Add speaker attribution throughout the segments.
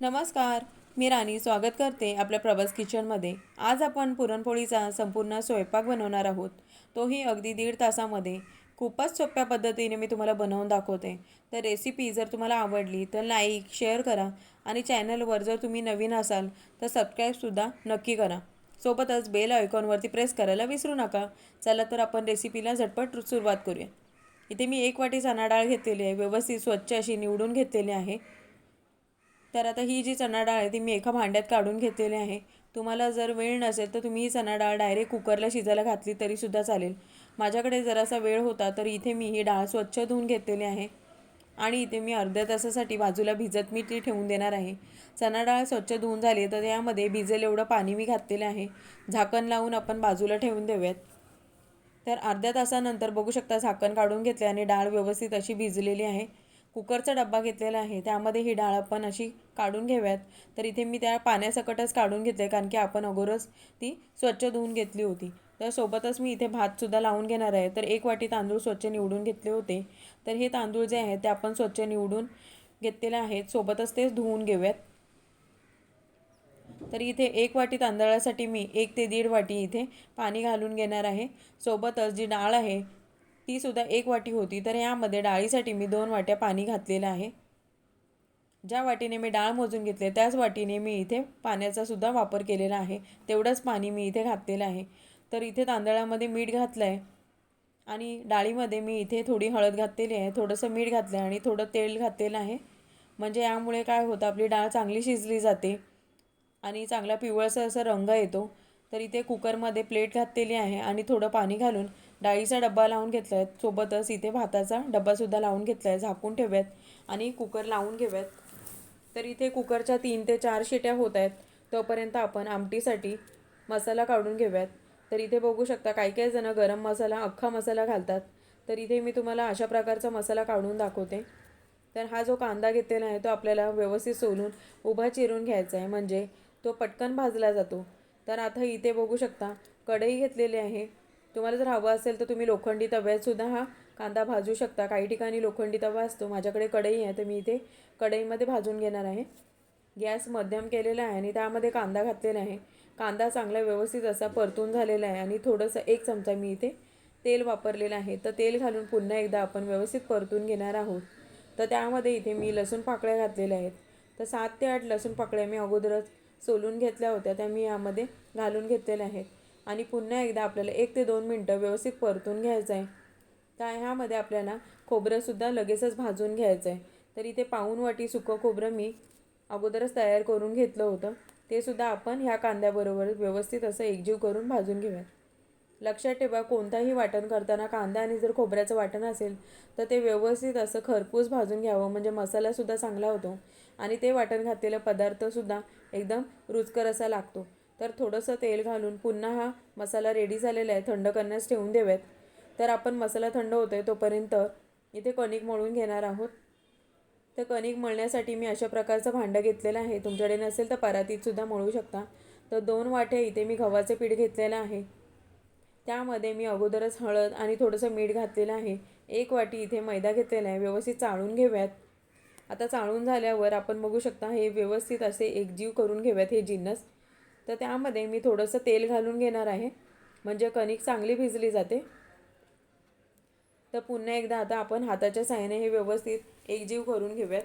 Speaker 1: नमस्कार मी राणी स्वागत करते आपल्या प्रभास किचनमध्ये. आज आपण पुरणपोळीचा संपूर्ण स्वयंपाक बनवणार आहोत. तोही अगदी दीड तासामध्ये. खूपच सोप्या पद्धतीने मी तुम्हाला बनवून दाखवते. तर रेसिपी जर तुम्हाला आवडली तर लाईक शेअर करा आणि चॅनलवर जर तुम्ही नवीन असाल तर सबस्क्राईबसुद्धा नक्की करा. सोबतच बेल आयकॉनवरती प्रेस करायला विसरू नका. चला तर आपण रेसिपीला झटपट सुरुवात करूया. इथे मी एक वाटी चणा डाळ घेतलेली आहे. व्यवस्थित स्वच्छ अशी निवडून घेतलेली आहे. तर आता ही जी चणा डाळ आहे ती मी एका भांड्यात काढून घेतलेली आहे. तुम्हाला जर वेळ नसेल तर तुम्ही ही चणा डाळ डायरेक्ट कुकरला शिजायला घातली तरीसुद्धा चालेल. माझ्याकडे जरासा वेळ होता तर इथे मी ही डाळ स्वच्छ धुवून घेतलेली आहे आणि इथे मी अर्ध्या तासासाठी बाजूला भिजत मी ती ठेवून देणार आहे. चणा डाळ स्वच्छ धुवून झाली तर त्यामध्ये भिजेल एवढं पाणी मी घातलेलं आहे. झाकण लावून आपण बाजूला ठेवून देऊयात. तर अर्ध्या तासानंतर बघू शकता झाकण काढून घेतले आणि डाळ व्यवस्थित अशी भिजलेली आहे. कुकरचा डब्बा घेतलेला आहे. त्यामध्ये ही डाळ आपण अशी काढून घेऊयात. तर इथे मी त्या पाण्यासकटच काढून घेतले कारण की आपण अगोदरच ती स्वच्छ धुवून घेतली होती. तर सोबतच मी इथे भातसुद्धा लावून घेणार आहे. तर एक वाटी तांदूळ स्वच्छ निवडून घेतले होते. तर हे तांदूळ जे आहेत ते आपण स्वच्छ निवडून घेतलेले आहेत. सोबतच तेच धुवून घेऊयात. तर इथे एक वाटी तांदळासाठी मी एक ते दीड वाटी इथे पाणी घालून घेणार आहे. सोबतच जी डाळ आहे तीसुद्धा एक वाटी होती. तर यामध्ये डाळीसाठी मी दोन वाट्या पाणी घातलेलं आहे. ज्या वाटीने मी डाळ मोजून घेतले त्याच वाटीने मी इथे पाण्याचा सुद्धा वापर केलेला आहे. तेवढंच पाणी मी इथे घातलेलं आहे. तर इथे तांदळामध्ये मीठ घातलं आहे आणि डाळीमध्ये मी इथे थोडी हळद घातलेली आहे. थोडंसं मीठ घातलं आहे आणि थोडं तेल घातलेलं आहे. म्हणजे यामुळे काय होतं आपली डाळ चांगली शिजली जाते आणि चांगला पिवळसर असा रंग येतो. तर इथे कुकरमध्ये प्लेट घातलेली आहे आणि थोडं पाणी घालून डाळीचा डब्बा लावून घेतला आहे सोबतच इथे भाताचा डब्बासुद्धा लावून घेतला आहे झाकून ठेव्यात आणि कुकर लावून घेऊयात. तर इथे कुकरच्या तीन ते चार शिट्या होत आहेत तोपर्यंत आपण आमटीसाठी मसाला काढून घेऊयात. तर इथे बघू शकता काही काही जणं गरम मसाला अख्खा मसाला घालतात. तर इथे मी तुम्हाला अशा प्रकारचा मसाला काढून दाखवते. तर हा जो कांदा घेतलेला आहे तो आपल्याला व्यवस्थित सोलून उभा चिरून घ्यायचा आहे. म्हणजे तो पटकन भाजला जातो. तर आता इथे बघू शकता कढई घेतलेली आहे. तुम्हाला जर हवं असेल तर तुम्ही लोखंडी तव्यातसुद्धा हा कांदा भाजू शकता. काही ठिकाणी लोखंडी तवा असतो. माझ्याकडे कढई आहे तर मी इथे कढईमध्ये भाजून घेणार आहे. गॅस मध्यम केलेला आहे आणि त्यामध्ये कांदा घातलेला आहे. कांदा चांगला व्यवस्थित असा परतून झालेला आहे आणि थोडंसं एक चमचा मी इथे तेल वापरलेलं आहे. तर तेल घालून पुन्हा एकदा आपण व्यवस्थित परतून घेणार आहोत. तर त्यामध्ये इथे मी लसूण पाकळ्या घातलेल्या आहेत. तर सात ते आठ लसूण पाकळ्या मी अगोदरच सोलून घेतल्या होत्या. त्या मी यामध्ये घालून घेतलेल्या आहेत. आणि पुन्हा एकदा आपल्याला एक ते दोन मिनटं व्यवस्थित परतून घ्यायचं आहे. तर ह्यामध्ये आपल्याला खोबरंसुद्धा लगेचच भाजून घ्यायचं आहे. तर इथे पाऊन वाटी सुकं खोबरं मी अगोदरच तयार करून घेतलं होतं. ते सुद्धा आपण ह्या कांद्याबरोबर व्यवस्थित असं एकजीव करून भाजून घेऊया लक्षात ठेवा कोणताही वाटण करताना कांदा आणि जर खोबऱ्याचं वाटण असेल तर ते व्यवस्थित असं खरपूस भाजून घ्यावं. म्हणजे मसालासुद्धा चांगला होतो. आणि ते वाटण घातलेलं पदार्थसुद्धा एकदम रुचकर असा लागतो. तर थोडंसं तेल घालून पुन्हा हा मसाला रेडी झालेला आहे. थंड करण्यास ठेवून देव्यात तर आपण मसाला थंड होतो आहे तोपर्यंत इथे कणिक मळून घेणार आहोत. तर कणिक मळण्यासाठी मी अशा प्रकारचं भांडं घेतलेलं आहे. तुमच्याकडे नसेल तर परातीतसुद्धा मळू शकता. तर दोन वाटे इथे मी गव्हाचं पीठ घेतलेलं आहे. त्यामध्ये मी अगोदरच हळद आणि थोडंसं मीठ घातलेलं आहे. एक वाटी इथे मैदा घेतलेला आहे. व्यवस्थित चाळून घेऊयात. आता चाळून झाल्यावर आपण बघू शकता हे व्यवस्थित असे एकजीव करून घेऊयात हे जिन्नस. तर त्यामध्ये मी थोडंसं तेल घालून घेणार आहे. म्हणजे कणिक चांगली भिजली जाते. तर पुन्हा एकदा आता आपण हाताच्या साह्याने हे व्यवस्थित एकजीव करून घेऊयात.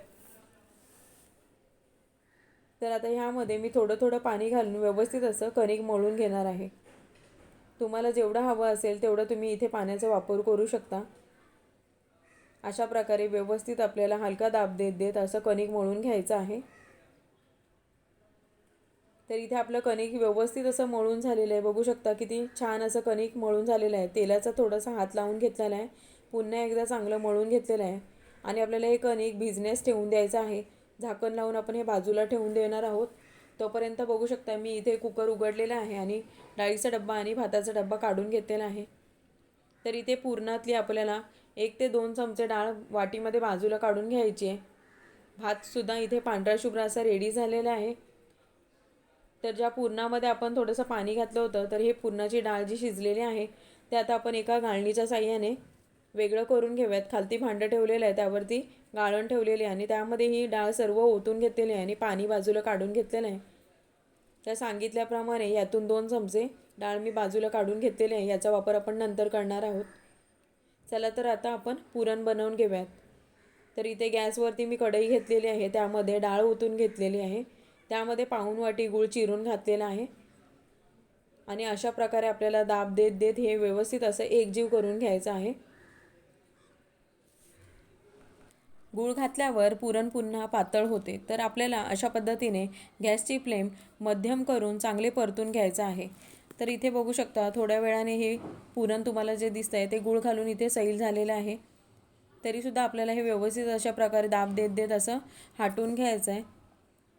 Speaker 1: तर आता ह्यामध्ये मी थोडं थोडं पाणी घालून व्यवस्थित असं कणिक मळून घेणार आहे. तुम्हाला जेवढं हवं असेल तेवढं तुम्ही इथे पाण्याचा वापर करू शकता. अशा प्रकारे व्यवस्थित आपल्याला हलका दाब देत देत असं कणिक मळून घ्यायचं आहे. तर इथे आपलं कणिक व्यवस्थित असं मळून झालेलं आहे. बघू शकता किती छान असं कणिक मळून झालेलं आहे. तेलाचा थोडासा हात लावून घेतलेला आहे. पुन्हा एकदा चांगलं मळून घेतलेलं आहे. आणि आपल्याला हे कणिक भिजण्यास ठेवून द्यायचं आहे. झाकण लावून आपण हे बाजूला ठेवून देणार आहोत. तोपर्यंत बघू शकता मी इथे कुकर उघडलेला आहे आणि डाळीचा डब्बा आणि भाताचा डब्बा काढून घेतलेला आहे. तर इथे पूर्णातली आपल्याला एक ते दोन चमचे डाळ वाटीमध्ये बाजूला काढून घ्यायची आहे. भातसुद्धा इथे पांढरा शुभ्र असा रेडी झालेला आहे. तर ज्या पुरणामध्ये आपण थोडंसं पाणी घातलं होतं तर हे पुरणाची डाळ जी शिजलेली आहे ते आता आपण एका गाळणीच्या साह्याने वेगळं करून घेऊयात. खालती भांडं ठेवलेलं आहे त्यावरती गाळण ठेवलेली आहे आणि त्यामध्ये ही डाळ सर्व ओतून घेतलेली आहे आणि पाणी बाजूला काढून घेतलेलं आहे. त्या सांगितल्याप्रमाणे यातून दोन चमचे डाळ मी बाजूला काढून घेतलेली आहे याचा वापर आपण नंतर करणार आहोत. चला तर आता आपण पुरण बनवून घेऊयात. तर इथे गॅसवरती मी कढई घेतलेली आहे त्यामध्ये डाळ ओतून घेतलेली आहे. त्यामध्ये पाऊण वाटी गूळ चिरून घातलेला आहे. आणि अशा प्रकारे आपल्याला दाब देत देत हे व्यवस्थित असं एकजीव करून घ्यायचं आहे. गूळ घातल्यावर पुरण पुन्हा पातळ होते. तर आपल्याला अशा पद्धतीने गॅसची फ्लेम मध्यम करून चांगले परतून घ्यायचं आहे. तर इथे बघू शकता थोड्या वेळाने हे पुरण तुम्हाला जे दिसतं आहे ते गूळ घालून इथे सैल झालेलं आहे. तरीसुद्धा आपल्याला हे व्यवस्थित अशा प्रकारे दाब देत देत असं हाटून घ्यायचं आहे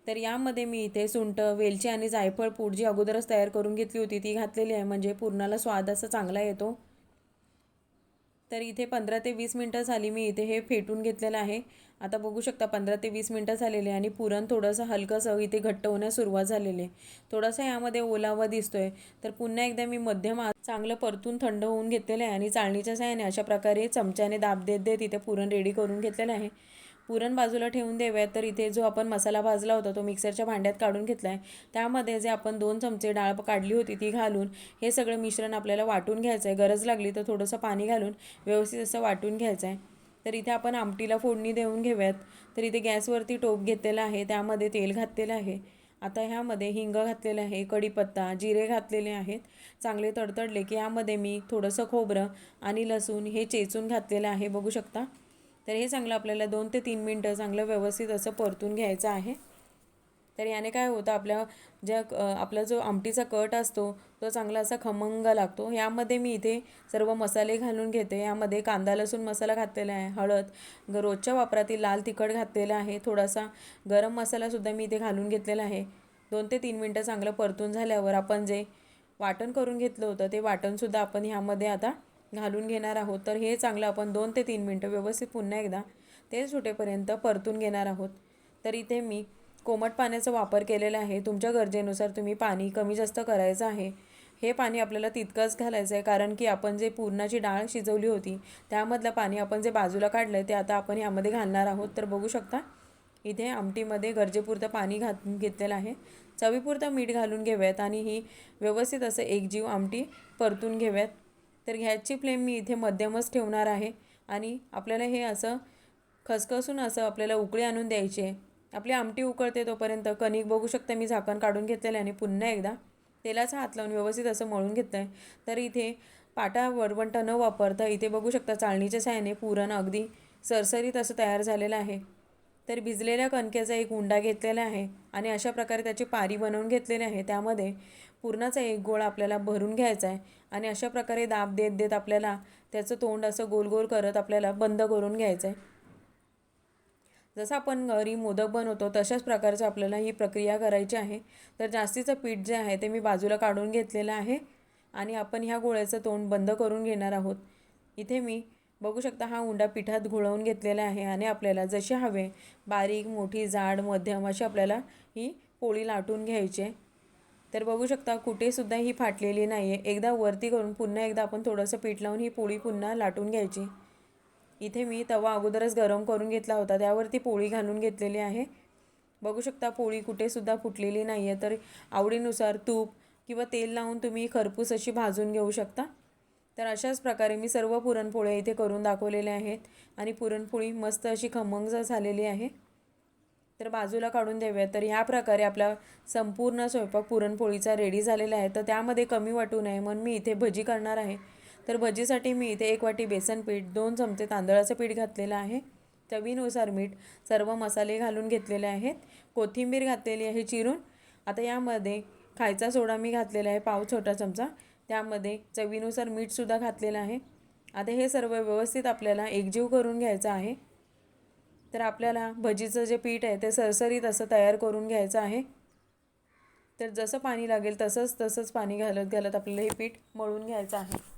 Speaker 1: तर यामध्ये मी इथे सुंट वेलची आणि जायफळ पूड जी अगोदरच तयार करून घेतली होती ती घातलेली आहे. म्हणजे पुरणाला स्वाद असा चांगला येतो. तर इथे पंधरा ते वीस मिनटं झाली मी इथे हे फेटून घेतलेलं आहे. आता बघू शकता पंधरा ते वीस मिनटं झालेले आणि पुरण थोडंसं हलकंसं इथे घट्ट होण्यास सुरुवात झालेली आहे. थोडासा यामध्ये ओलावा दिसतोय. तर पुन्हा एकदा मी मध्यम चांगलं परतून थंड होऊन घेतलेलं आहे आणि चाळणीच्या साह्याने अशा प्रकारे चमच्याने दाब देत देत इथे पुरण रेडी करून घेतलेलं आहे. पुरण बाजूला ठेवून देऊयात. तर इथे जो आपण मसाला भाजला होता तो मिक्सरच्या भांड्यात काढून घेतला आहे त्यामध्ये जे आपण दोन चमचे डाळ काढली होती ती घालून हे सगळं मिश्रण आपल्याला वाटून घ्यायचं आहे गरज लागली तर थोडंसं पाणी घालून व्यवस्थित असं वाटून घ्यायचं आहे तर इथे आपण आमटीला फोडणी देऊन घेऊयात. तर इथे गॅसवरती टोप घेतलेला आहे त्यामध्ये तेल घातलेलं आहे. आता ह्यामध्ये हिंग घातलेलं आहे कढीपत्ता जिरे घातलेले आहेत. चांगले तडतडले की यामध्ये मी थोडंसं खोबरं आणि लसूण हे चेचून घातलेलं आहे बघू शकता. तर हे चांगलं आपल्याला दोन ते तीन मिनटं चांगलं व्यवस्थित असं परतून घ्यायचं आहे. तर याने काय होतं आपल्या ज्या आपला जो आमटीचा कट असतो तो चांगला असा खमंग लागतो. यामध्ये मी इथे सर्व मसाले घालून घेते. यामध्ये कांदा लसूण मसाला घातलेला आहे हळद रोजच्या वापरातील लाल तिखट घातलेला आहे थोडासा गरम मसालासुद्धा मी इथे घालून घेतलेला आहे. दोन ते तीन मिनटं चांगलं परतून झाल्यावर आपण जे वाटण करून घेतलं होतं ते वाटणसुद्धा आपण ह्यामध्ये आता घालून घेणार आहोत. तर हे चांगलं आपण दोन ते तीन मिनटं व्यवस्थित पुन्हा एकदा तेल सुटेपर्यंत परतून घेणार आहोत. तर इथे मी कोमट पाण्याचा वापर केलेला आहे. तुमच्या गरजेनुसार तुम्ही पाणी कमी जास्त करायचं आहे. हे पाणी आपल्याला तितकंच घालायचं आहे कारण की आपण जे पुरणाची डाळ शिजवली होती त्यामधलं पाणी आपण जे बाजूला काढलं आहे ते आता आपण यामध्ये घालणार आहोत. तर बघू शकता इथे आमटीमध्ये गरजेपुरतं पाणी घात घेतलेलं आहे. चवीपुरतं मीठ घालून घेऊयात आणि ही व्यवस्थित असं एकजीव आमटी परतून घेऊयात. तर ह्याची फ्लेम मी इथे मध्यमच ठेवणार आहे आणि आपल्याला हे असं खसखसून असं आपल्याला उकळी आणून द्यायची आहे. आपली आमटी उकळते तोपर्यंत. कणिक बघू शकता मी झाकण काढून घेतलेलं आहे आणि पुन्हा एकदा तेलाचा हात लावून व्यवस्थित असं मळून घेतलं आहे तर इथे पाटा वरवंटा न वापरता इथे बघू शकता चाळणीच्या साह्याने पुरण अगदी सरसरीत असं तयार झालेलं आहे. तर भिजलेल्या कणकेचा एक उंडा घेतलेला आहे आणि अशा प्रकारे त्याची पारी बनवून घेतलेली आहे. त्यामध्ये पुरणाचा एक गोळ आपल्याला भरून घ्यायचा आहे आणि अशा प्रकारे दाब देत देत आपल्याला त्याचं तोंड असं गोल गोल करत आपल्याला बंद करून घ्यायचं आहे. जसं आपण घरी मोदक बनवतो तशाच प्रकारचं आपल्याला ही प्रक्रिया करायची आहे. तर जास्तीचं पीठ जे आहे ते मी बाजूला काढून घेतलेलं आहे आणि आपण ह्या गोळ्याचं तोंड बंद करून घेणार आहोत. इथे मी बघू शकता हा उंडा पिठात घोळवून घेतलेला आहे आणि आपल्याला जसे हवे बारीक मोठी जाड मध्यम अशी आपल्याला ही पोळी लाटून घ्यायची आहे. तर बघू शकता कुठेसुद्धा ही फाटलेली नाही आहे एकदा वरती करून पुन्हा एकदा आपण थोडंसं पीठ लावून ही पोळी पुन्हा लाटून घ्यायची. इथे मी तवा अगोदरच गरम करून घेतला होता. त्यावरती पोळी घालून घेतलेली आहे. बघू शकता पोळी कुठेसुद्धा फुटलेली नाही आहे तर आवडीनुसार तूप किंवा तेल लावून तुम्ही खरपूस अशी भाजून घेऊ शकता. तर अशाच प्रकारे मी सर्व पुरणपोळ्या इथे करून दाखवलेल्या आहेत. आणि पुरणपोळी मस्त अशी खमंग झालेली आहे. तर बाजूला काढून देऊया. तर ह्या प्रकारे आपला संपूर्ण स्वयंपाक पुरणपोळीचा रेडी झालेला आहे. तर त्यामध्ये कमी वाटू नये म्हणून मी इथे भजी करणार आहे. तर भजीसाठी मी इथे एक वाटी बेसन पीठ दोन चमचे तांदळाचं पीठ घातलेलं आहे. चवीनुसार मीठ सर्व मसाले घालून घेतलेले आहेत. कोथिंबीर घातलेली आहे चिरून. आता यामध्ये खायचा सोडा मी घातलेला आहे पाव छोटा चमचा. त्यामध्ये चवीनुसार मीठसुद्धा घातलेलं आहे. आता हे सर्व व्यवस्थित आपल्याला एकजीव करून घ्यायचं आहे. तर आपल्याला भजीचं जे पीठ आहे ते सरसरीत असं तयार करून घ्यायचं आहे. तर जसं पाणी लागेल तसंच तसंच पाणी घालत घालत आपल्याला हे पीठ मळून घ्यायचं आहे.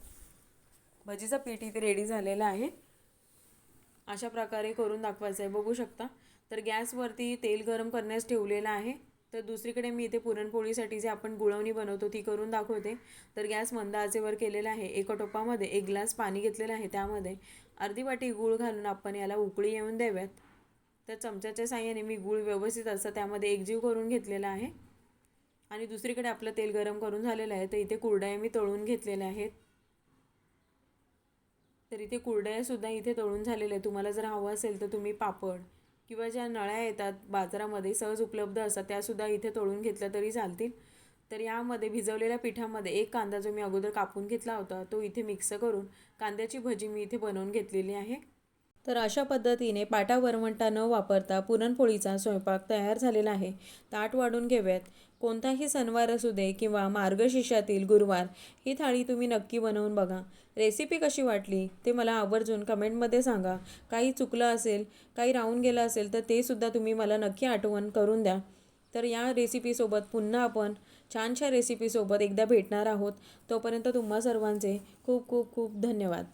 Speaker 1: भजीचं पीठ इथे रेडी झालेलं आहे. अशा प्रकारे करून दाखवायचं आहे. बघू शकता. तर गॅसवरती तेल गरम करण्यास ठेवलेलं आहे. तर दुसरीकडे मी इथे पुरणपोळीसाठी जे आपण गुळवणी बनवतो ती करून दाखवते. तर गॅस मंद आचेवर केलेला आहे. एका टोपामध्ये एक ग्लास पाणी घेतलेलं आहे. त्यामध्ये अर्धी वाटी गूळ घालून आपण याला उकळी येऊन द्याव्यात. तर चमच्याच्या साह्याने मी गूळ व्यवस्थित असं त्यामध्ये एकजीव करून घेतलेला आहे. आणि दुसरीकडे आपलं तेल गरम करून झालेलं आहे. तर इथे कुरडया मी तळून घेतलेल्या आहेत. तर इथे कुरडयासुद्धा इथे तळून झालेले आहे तुम्हाला जर हवं असेल तर तुम्ही पापड किंवा ज्या नळ्या येतात बाजारामध्ये सहज उपलब्ध असतात त्यासुद्धा इथे तळून घेतल्या तरी चालतील. तर यामध्ये भिजवलेल्या पिठामध्ये एक कांदा जो मी अगोदर कापून घेतला होता तो इथे मिक्स करून कांद्याची भजी मी इथे बनवून घेतलेली आहे. तर अशा पद्धतीने पाटा वरवंटा न वापरता पुरणपोळीचा स्वयंपाक तयार झालेला आहे. ताट वाढून घेऊयात. कोणताही सणवार असू दे किंवा मार्गशीर्षातील गुरुवार ही थाळी तुम्ही नक्की बनवून बघा. रेसिपी कशी वाटली ते मला आवर्जून कमेंटमध्ये सांगा. काही चुकलं असेल काही राहून गेलं असेल तर ते सुद्धा तुम्ही मला नक्की आठवण करून द्या. तर या रेसिपीसोबत पुन्हा आपण छानशा रेसिपीसोबत एकदा भेटणार आहोत. तोपर्यंत तुम्हा सर्वांचे खूप खूप खूप धन्यवाद.